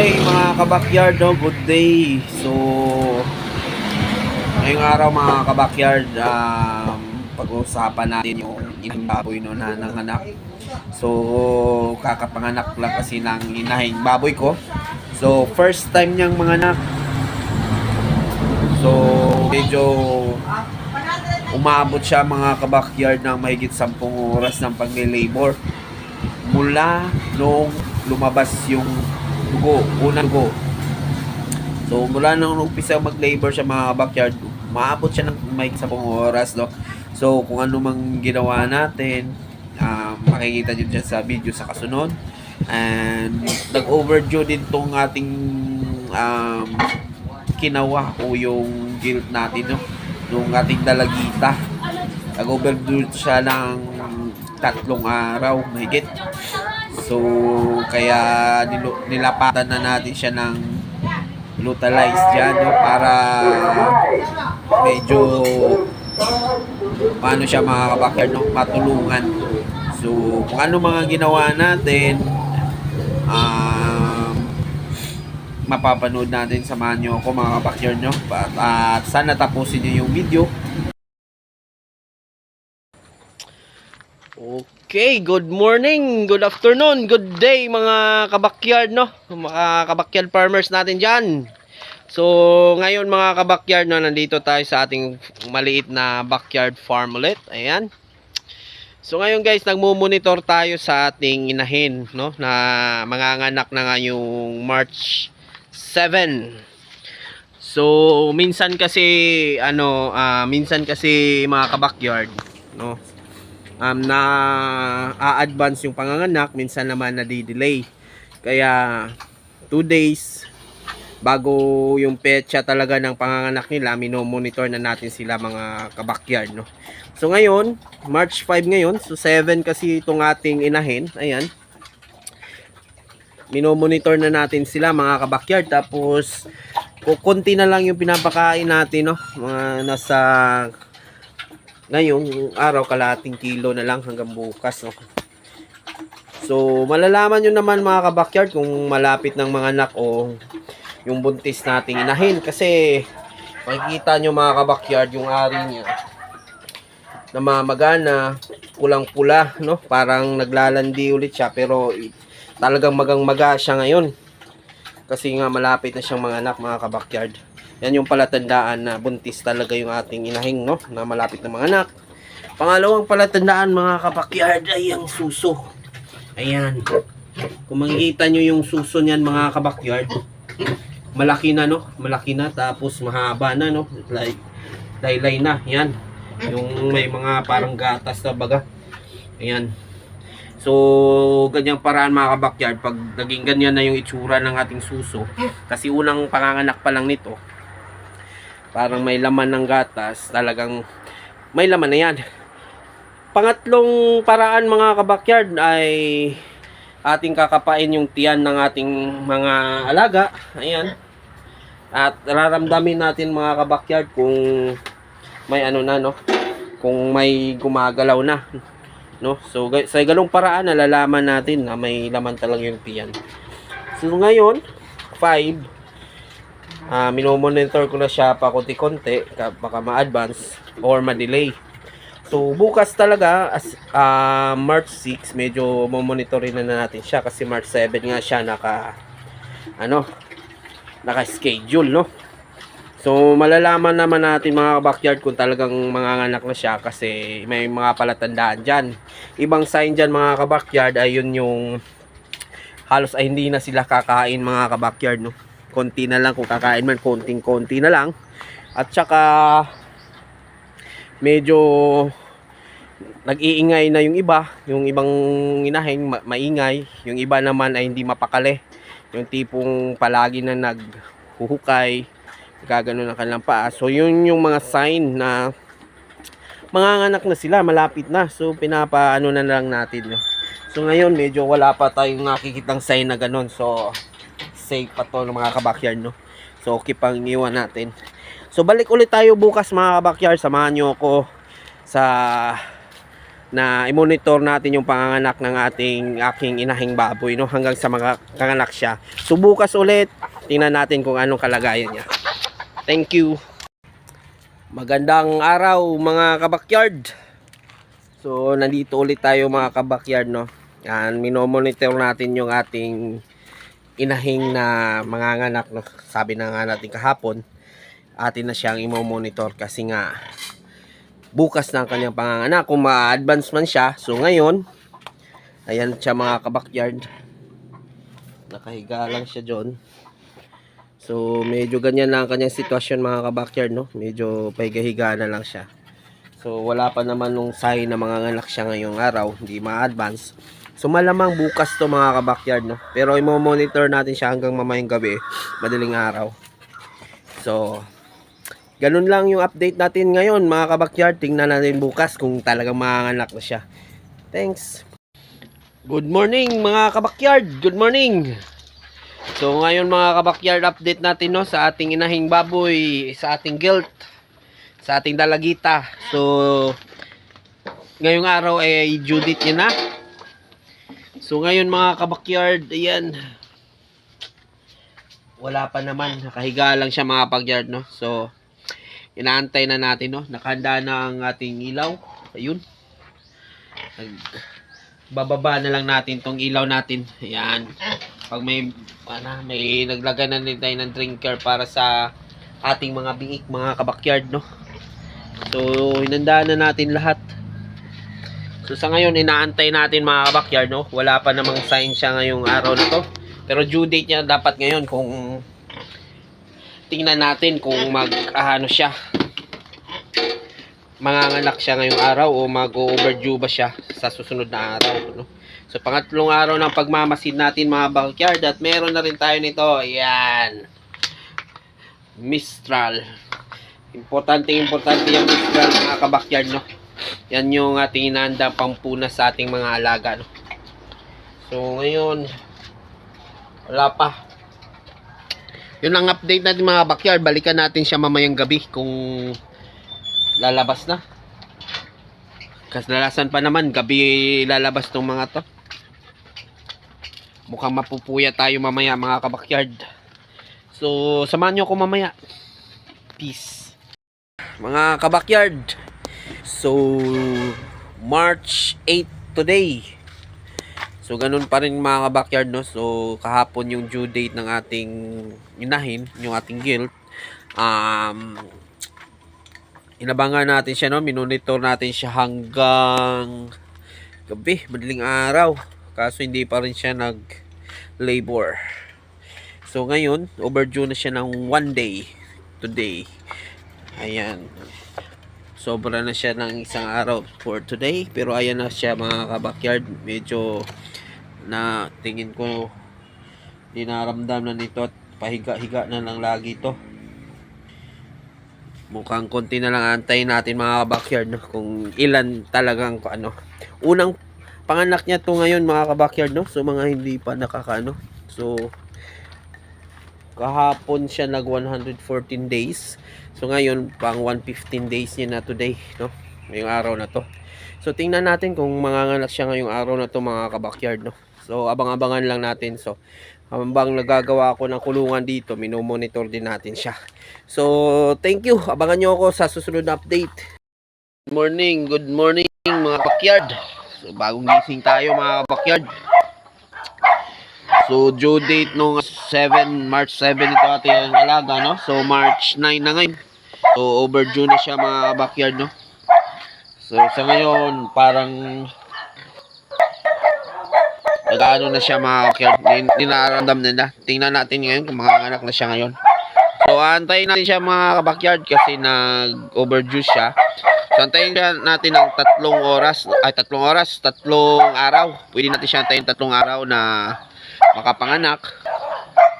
day mga kabakyard, no? Good day. So, ngayong araw mga kabakyard, um, pag-uusapan natin yung inang baboy no, na nanganak. So, kakapanganak lang kasi ng inahing baboy ko. So, first time niyang manganak. So, medyo umabot siya mga kabakyard ng mahigit 10 oras ng pag-labor mula nung lumabas yung dugo, unang dugo. So, mula nung umpisa mag-labor siya mga backyard, maabot siya ng may sa oras, no? So, kung ano mang ginawa natin, um, makikita nyo dyan sa video sa kasunod. And, nag-overdue din tong ating um, kinawa o yung guilt natin, no? Nung ating dalagita. Nag-overdue siya ng tatlong araw, mahigit. So, kaya nilapatan na natin siya ng Lutalize dyan, no? Para medyo paano siya mga kabakyard, no? Matulungan. So, kung ano mga ginawa natin, um, mapapanood natin. Samahan nyo ako mga kabakyard, no? At, at sana tapusin nyo yung video. Okay, good morning, good afternoon, good day mga kabakyard, no? Mga kabakyard farmers natin dyan. So, ngayon mga kabakyard, no, nandito tayo sa ating maliit na backyard farm ulit. Ayan. So, ngayon guys, nagmo-monitor tayo sa ating inahin, no? Na manganganak na ngayong March 7. So, minsan kasi, ano, ah, minsan kasi mga kabakyard, no? Um, na a-advance yung panganganak, minsan naman na delay Kaya 2 days bago yung petsa talaga ng panganganak nila, mino-monitor na natin sila mga kabakyard, no. So ngayon, March 5 ngayon, so 7 kasi itong ating inahin, ayan. Mino-monitor na natin sila mga kabakyard tapos kukunti na lang yung pinapakain natin, no. Mga nasa ngayong araw kalating kilo na lang hanggang bukas no? so malalaman nyo naman mga kabakyard kung malapit ng mga anak o yung buntis nating inahin. Kasi makikita nyo mga kabakyard yung ari niya namamagana pulang pula no? Parang naglalandi ulit siya pero talagang magang maga siya ngayon. Kasi nga malapit na siyang mga anak mga kabakyard yan yung palatandaan na buntis talaga yung ating inahing, no? Na malapit na mga anak. Pangalawang palatandaan, mga kabakyard, ay ang suso. Ayan. Kung makikita nyo yung suso niyan, mga kabakyard, malaki na, no? Malaki na, tapos mahaba na, no? Like, laylay na. Yan. Yung may mga parang gatas na baga. Ayan. So, ganyang paraan mga kabakyard, pag naging ganyan na yung itsura ng ating suso, kasi unang panganganak pa lang nito, parang may laman ng gatas, talagang may laman na yan. Pangatlong paraan mga kabakyard ay ating kakapain yung tiyan ng ating mga alaga. Ayan. At raramdamin natin mga kabakyard kung may ano na no, kung may gumagalaw na. No? So sa ganung paraan nalalaman natin na may laman talaga yung tiyan. So ngayon, 5 Ah, minomonitor ko na siya pa konti-konti, ka- baka ma-advance or ma-delay. So, bukas talaga, as, ah, March 6, medyo momonitorin na natin siya kasi March 7 nga siya naka, ano, naka-schedule, no? So, malalaman naman natin mga backyard kung talagang manganganak na siya kasi may mga palatandaan dyan. Ibang sign dyan mga kabakyard ay yun yung halos ay hindi na sila kakain mga kabakyard, no? Konti na lang kung kakain man konting-konti na lang. At saka medyo nag-iingay na yung iba yung ibang inahin ma- maingay. Yung iba naman ay hindi mapakali. Yung tipong palagi na naghuhukay gagano ng kanilang paa. So yun yung mga sign na mga anak na sila malapit na. So pinapaano na lang natin no? so ngayon medyo wala pa tayong nakikitang sign na ganon. So safe pa to ng mga kabakyard no so okay pang iwan natin so balik ulit tayo bukas mga kabakyard samahan nyo ako sa na i-monitor natin yung panganganak ng ating aking inahing baboy no hanggang sa mga kanganak siya. So bukas ulit tingnan natin kung anong kalagayan niya. Thank you. Magandang araw mga kabakyard. So nandito ulit tayo mga kabakyard no. Yan, minomonitor natin yung ating inahing na manganganak no. Sabi na nga natin kahapon, atin na siyang imo-monitor kasi nga bukas na ang kanyang panganganak. Kung ma-advance man siya, so ngayon, ayan siya mga kabakyard. Nakahiga lang siya dyan. So, medyo ganyan lang ang kanyang sitwasyon mga kabakyard, no? Medyo pahiga-higa na lang siya. So, wala pa naman nung sign na manganganak siya ngayong araw. Hindi ma-advance. So, malamang bukas to mga kabakyard, no? Pero, imo-monitor natin siya hanggang mamayang gabi. Madaling araw. So, ganun lang yung update natin ngayon mga kabakyard. Tingnan natin bukas kung talagang manganganak na siya. Thanks. Good morning mga kabakyard. Good morning. So ngayon mga kabakyard update natin no sa ating inahing baboy, sa ating guilt, sa ating dalagita. So ngayong araw ay Judith niya na. So ngayon mga kabakyard, ayan. Wala pa naman, nakahiga lang siya mga kabakyard no. So inaantay na natin no, nakahanda na ang ating ilaw. Ayun. Nag bababa na lang natin tong ilaw natin. Ayan. Pag may ano, may naglagay na din tayo ng drinker para sa ating mga biik, mga kabakyard, no? So, hinandaan na natin lahat. So, sa ngayon, inaantay natin mga kabakyard, no? Wala pa namang sign siya ngayong araw na to. Pero due date niya dapat ngayon kung tingnan natin kung mag, ano siya, manganganak siya ngayong araw o mag-overdue ba siya sa susunod na araw. No? So, pangatlong araw ng pagmamasid natin mga backyard at meron na rin tayo nito. Ayan. Mistral. Importante, importante yung Mistral mga kabakyard, no? Yan yung ating inaanda pampuna sa ating mga alaga, no? So, ngayon, wala pa. Yun ang update natin mga backyard. Balikan natin siya mamayang gabi kung lalabas na. Kasdalasan pa naman, gabi lalabas tong mga to. Mukhang mapupuya tayo mamaya mga kabakyard. So, samahan nyo ako mamaya. Peace. Mga kabakyard. So, March 8 today. So, ganun pa rin mga kabakyard, no? So, kahapon yung due date ng ating inahin, yung ating guild. Um, inabangan natin siya no minonitor natin siya hanggang gabi madaling araw kaso hindi pa rin siya nag labor so ngayon overdue na siya ng one day today ayan sobra na siya ng isang araw for today. Pero ayan na siya mga kabakyard medyo na tingin ko dinaramdam na nito at pahiga-higa na lang lagi to. Mukhang konti na lang antayin natin mga kabakyard no? kung ilan talagang ano. Unang panganak niya to ngayon mga kabakyard no? So mga hindi pa nakakaano. So kahapon siya nag 114 days so ngayon pang 115 days niya na today no ngayong araw na to so tingnan natin kung manganganak siya ngayong araw na to mga kabakyard no so abang-abangan lang natin so habang nagagawa ako ng kulungan dito, minomonitor din natin siya. So, thank you. Abangan nyo ako sa susunod na update. Good morning, good morning mga backyard. So, bagong gising tayo mga backyard. So, due date nung 7, March 7 ito ating alaga, no? So, March 9 na ngayon. So, overdue na siya mga backyard, no? So, sa ngayon, parang nag-ano na siya mga backyard. Nin- Ninaramdam na na. Tingnan natin ngayon kung manganganak na siya ngayon. So, antayin natin siya mga backyard kasi nag-overdue siya. So, antayin natin ng tatlong oras, ay tatlong oras, tatlong araw. Pwede natin siya antayin tatlong araw na makapanganak.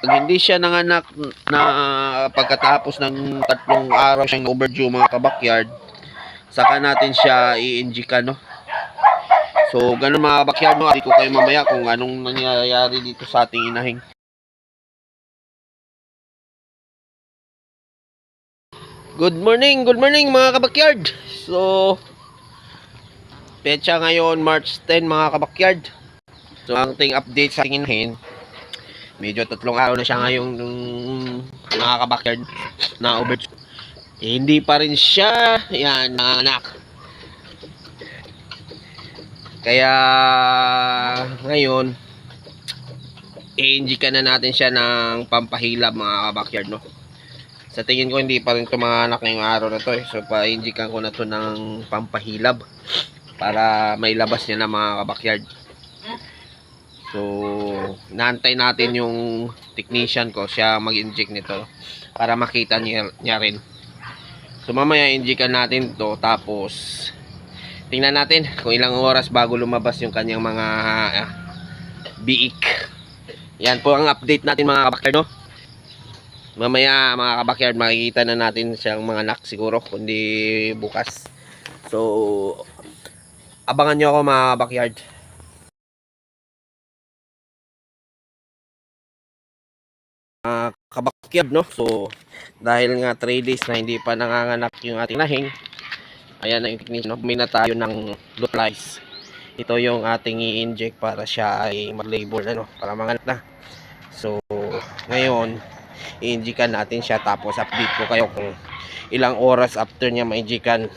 Pag hindi siya nanganak na pagkatapos ng tatlong araw siyang overdue mga kabakyard, saka natin siya i-injika, no? So, ganun mga kabakyard, no? Ari ko kayo mamaya kung anong nangyayari dito sa ating inahing. Good morning, good morning mga kabakyard. So, Pecha ngayon, March 10 mga kabakyard. So, ang ting update sa ating inahin, medyo tatlong araw na siya ngayon ng mga kabakyard na over. Eh, hindi pa rin siya, yan, nanganak. Kaya, ngayon, i-injikan na natin siya ng pampahilab mga kabakyard, no? Sa tingin ko, hindi pa rin ito mga anak ngayong araw na to, eh. So, pa-injikan ko na to ng pampahilab para may labas niya na mga kabakyard. So, naantay natin yung technician ko, siya mag-inject nito para makita niya, niya rin. So, mamaya injikan natin to tapos tingnan natin kung ilang oras bago lumabas yung kanyang mga ah, biik. Yan po ang update natin mga kabakyard, no? Mamaya mga kabakyard, makikita na natin siyang mga anak siguro, kundi bukas. So, abangan nyo ako mga kabakyard. Mga kabakyard, no? So, dahil nga 3 days na hindi pa nanganganak yung ating lahing, ayan na yung technique, no? Na tayo ng lutlice. Ito yung ating i-inject para siya ay mag-labor, ano? Para manganak na. So, ngayon, i-injikan natin siya tapos update ko kayo kung ilang oras after niya ma-injikan.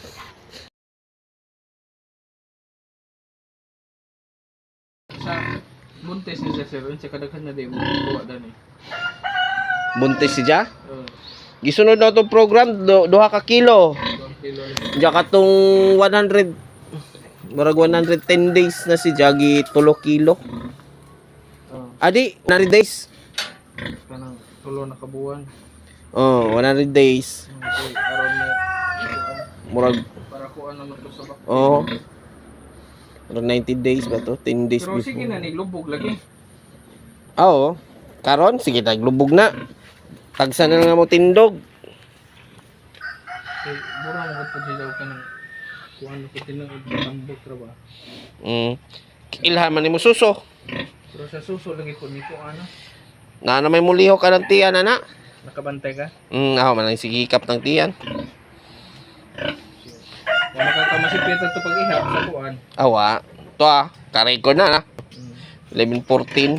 sa buntes ni siya sir, unsa kadaghan na di mo kuha dani. Buntis siya. Gisunod na itong program, do, duha ka kilo. Diya ka tong 100, marag 110 days na si Jagi, tulo kilo. Adi, 100 days. kanang tulo na kabuan. Oh, 100 days. Murag, para kuha naman to sa bak. oh. Murag 90 days ba to? 10 days Pero sige na before. ni lubog lagi. Ah, Oo. Karon, sige, taglubog na. Tagsa na nga mo tindog. Kay mura mo gud pud daw kanang kuan ko tinuod tambok ra ba. Mm. Ilhaman ni mo suso. Pero sa suso lagi po nito ano, Na na may muliho ka ng tiyan, ana. nakabantay ka. Mm, ako man ang sigikap ng tiyan. Wa makakamasipit to pag ihap sa kuan. Awa. To ah, ka-record na na. Mm. 11-14.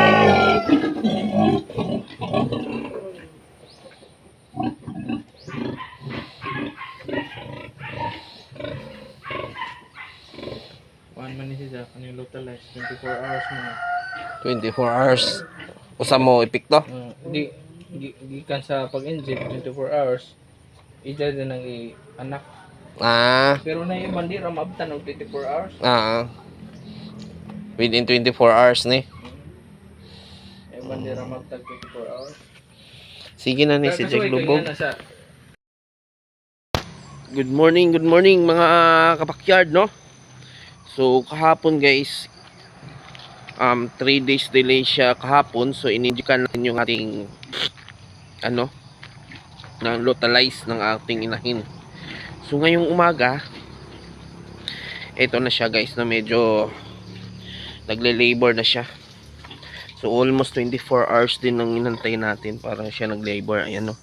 Kuan man ni siya kanang localize 24 hours mo. 24 hours. Usa mo epekto. Uh, di gi- gikan sa pag-inject 24 hours. Ija din ang i- anak. Ah, Pero na yung bandi ra maabtan og 24 hours. ah. Within 24 hours ni. Yung bandi ra maabtan 24 hours. Sige na ni si Jack Lubog. na Good morning, good morning mga kapakyard, no? So, kahapon guys, um, 3 days delay siya kahapon. So, inindikan natin yung ating, ano, na localize ng ating inahin. So, ngayong umaga, ito na siya guys, na medyo nagle-labor na siya. So, almost 24 hours din ang inantay natin para siya nag-labor. Ayan, no?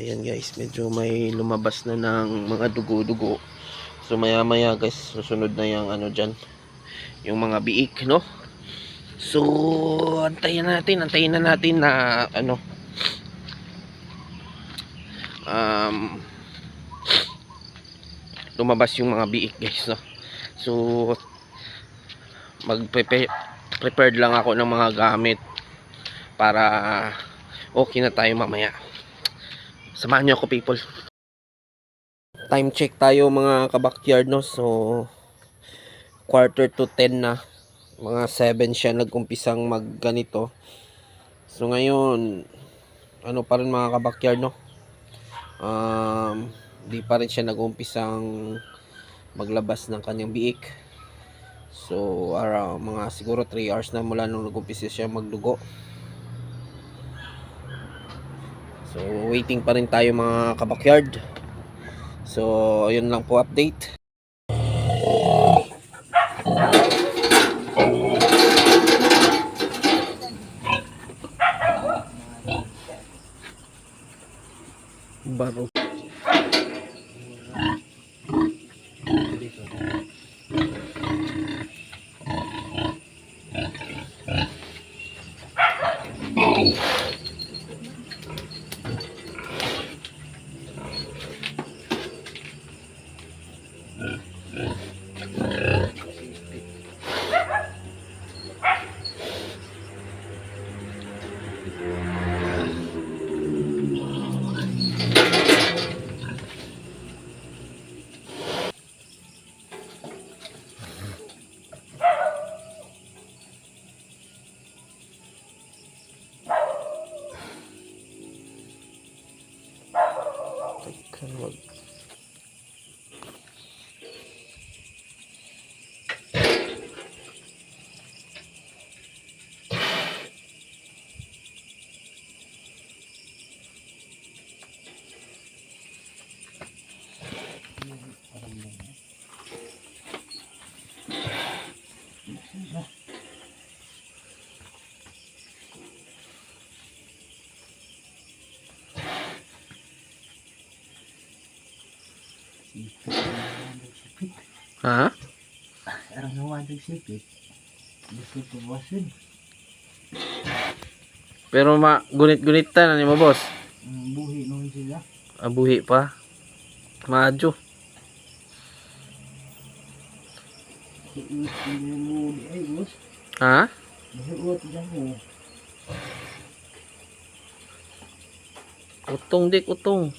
Ayan guys, medyo may lumabas na ng mga dugo-dugo. So maya maya guys, susunod na yung ano dyan. Yung mga biik, no? So, antayin natin, antayin na natin na ano um lumabas yung mga biik guys, no? So, mag-prepare prepared lang ako ng mga gamit para okay na tayo mamaya. Samahan niyo ako people. Time check tayo mga kabakyard no. So quarter to 10 na. Mga 7 siya nagumpisang magganito. So ngayon ano pa rin mga kabakyard no. Um, di pa rin siya nag-umpisang maglabas ng kanyang biik. So, around mga siguro 3 hours na mula nung nag-umpisa siya magdugo. So, waiting pa rin tayo mga kabakyard. So, ayun lang po update. Baro. Teka, Ha? Arang naman nagsipit. Gusto ko basin. Pero ma gunit-gunitan ano mo boss? Ang buhi nung sila. Pa. Hindi mo di ay bos. Ha? Mo. Utong dik utong.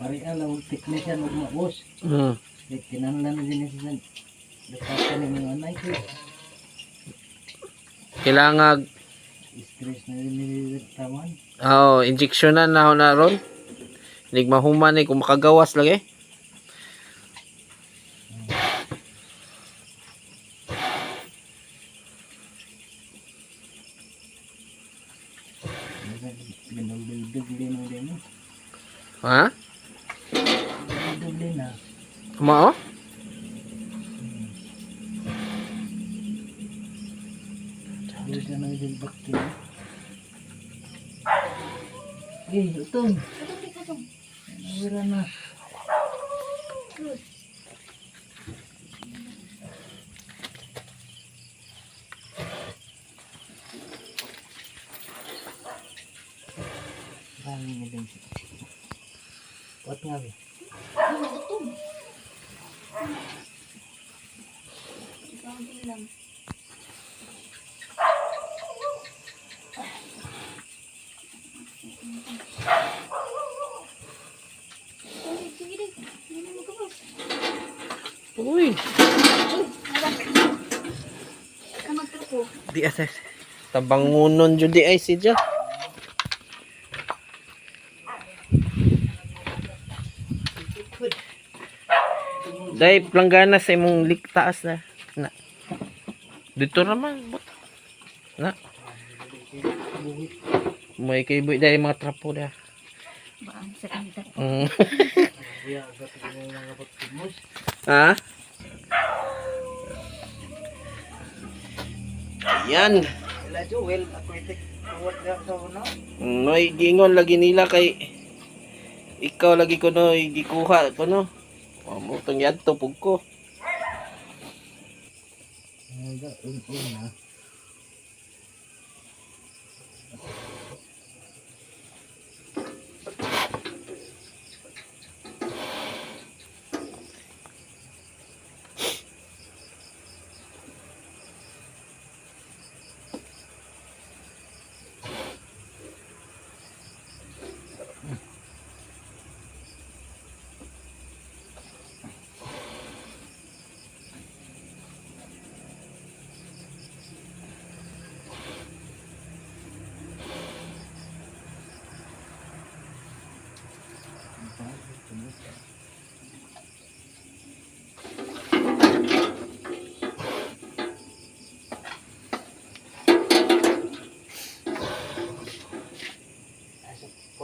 Pari alaw technician ug mga bos. Hmm. Kaya kinahanglan na din sa Dakatan ng mga anay ko. Kailangan Stress na din nilitaman. oh, injeksyonan na na ron. Hindi mahuman eh kung makagawas lagi. Gandang dugli na din mo. Ha? Dugli na. Mao? Dugli na na din bakti. Eh, utong. Nawira na. Dami na din siya. What nga ba? Uy, Kamag ko. Di ate. Tabangunon jud di ay sidya. Dai planggana sa imong liktaas na. Na. Dito naman. but- Na. May kay boy dai mga trapo da. Ba ang sa kanita. Mm. Ha? Yan. Wala, Joel. Aquatic. What nga sa una? Noy gingon lagi nila kay ikaw lagi ko no gikuha ko no. O mo tong yadto pug ko. Naga,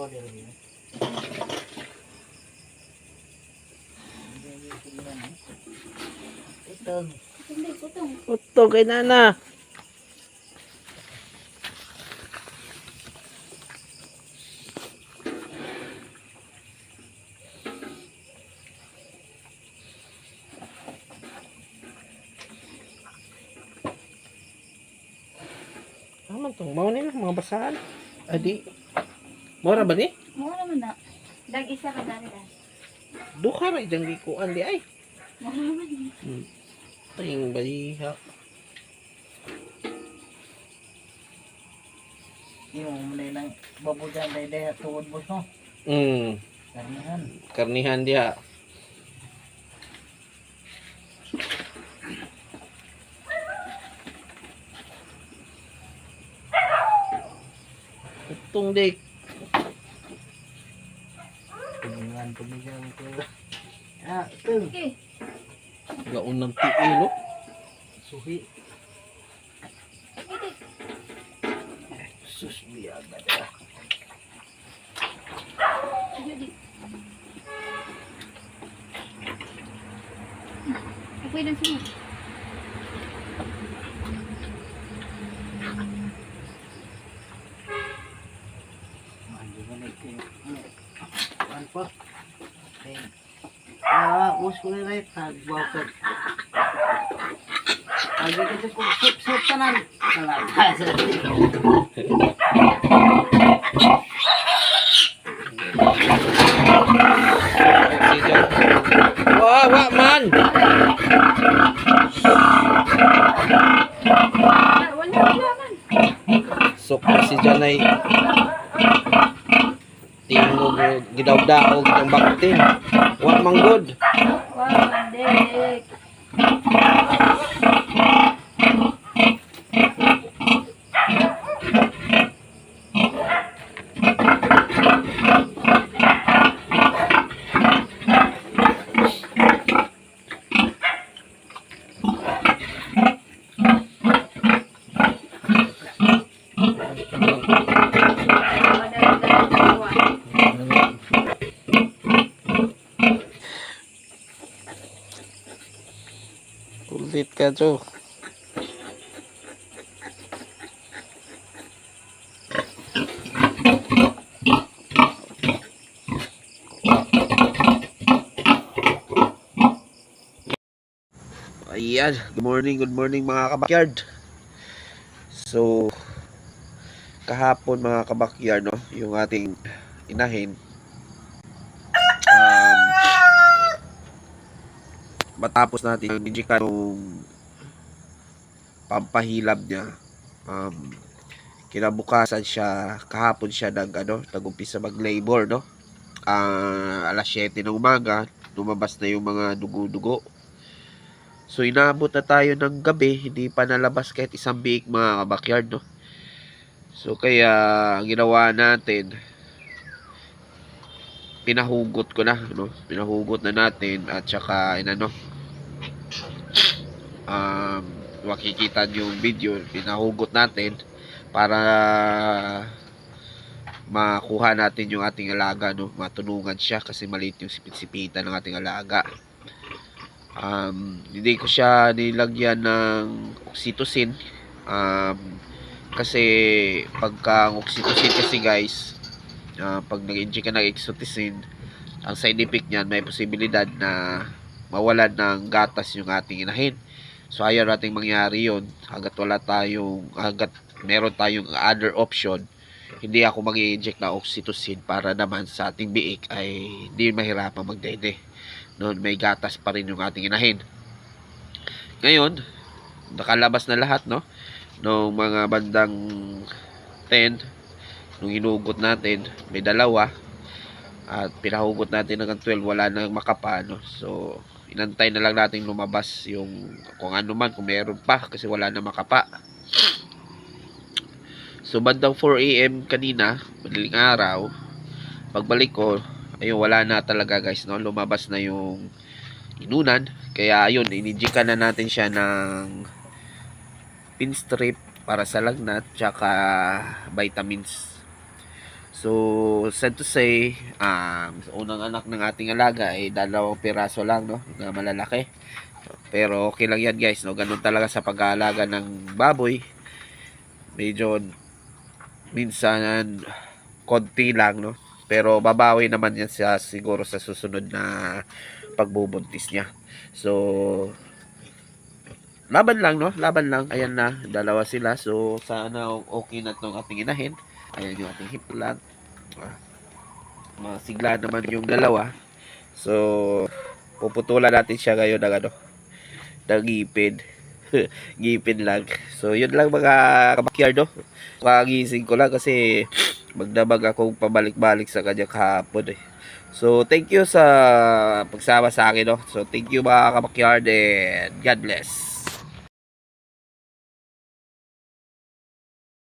Bawa dia lagi. Utong. Utong. Kay Nana. Ah, Naman to, mauna na mga basahan. Adi. Mora ba ni? Mura naman na. Dag isa ka dali dali. Duha ra ijang likuan di ay. Mura naman eh. Ting baliha. Yung mulay lang babujan day day tuod mo no. Mm, Karnihan. karnihan dia. Itong dik. Pagbijan ko. Ah, ito. Okay. Gaon ng tiilo. Suhi. Itik. Sus biyaga. Judy. Apoy lang sila. Mandi ka na ito. Ano pa? Us ko na rin. Tagbaw ka. Agi ka ito kung sip-sip ka na. Talaga. Wah, wah man. Sok na si Janay. Tingog gidaw-daog ng baktin. Kulit ka, Cho. Ayan, good morning, good morning mga kabakyard. So, kahapon mga kabakyard, no, yung ating inahin, matapos natin yung injikan yung pampahilab niya. Um, kinabukasan siya kahapon siya nag ano nagumpisa mag labor no? Ah, alas 7 ng umaga lumabas na yung mga dugo-dugo. So inabot na tayo ng gabi hindi pa nalabas kahit isang biik mga backyard no? So kaya ang ginawa natin pinahugot ko na no pinahugot na natin at saka inano um makikita niyo yung video pinahugot natin para makuha natin yung ating alaga no matulungan siya kasi maliit yung sipit-sipitan ng ating alaga. Um hindi ko siya nilagyan ng oxytocin. Um kasi pagka oxytocin kasi guys ah, pag nag-inject ka ng exoticin, ang side effect niyan may posibilidad na mawalan ng gatas yung ating inahin. So ayaw nating mangyari yun hanggat wala tayong hanggat meron tayong other option hindi ako mag inject na oxytocin para naman sa ating biik ay hindi mahirapan magdede. Noon may gatas pa rin yung ating inahin. Ngayon, nakalabas na lahat no nung mga bandang 10 nung hinugot natin, may dalawa. At pinahugot natin hanggang 12, wala nang makapa, no? So, inantay na lang natin lumabas yung kung ano man, kung meron pa, kasi wala na makapa. So, bandang 4 a.m. kanina, madaling araw, pagbalik ko, ayun, wala na talaga guys, no? Lumabas na yung inunan. Kaya, ayun, ininjikan na natin siya ng pin strip para sa lagnat, tsaka vitamins So, sad to say, um, unang anak ng ating alaga ay dalawang piraso lang, no? Na malalaki. Pero okay lang yan guys, no? Ganun talaga sa pag-aalaga ng baboy. Medyo minsan konti lang, no? Pero babawi naman yan siya siguro sa susunod na pagbubuntis niya. So, laban lang, no? Laban lang. Ayan na, dalawa sila. So, sana okay na itong ating inahin. Ayan yung ating hiplan. Ah, Masigla naman yung dalawa. So, puputulan natin siya ngayon ng ano, ng ngipin. ngipin lang. So, yun lang mga kabakyardo. Kagising ko lang kasi magdamag akong pabalik-balik sa kanya kahapon eh. So, thank you sa pagsama sa akin, no? So, thank you mga kabakyard and God bless.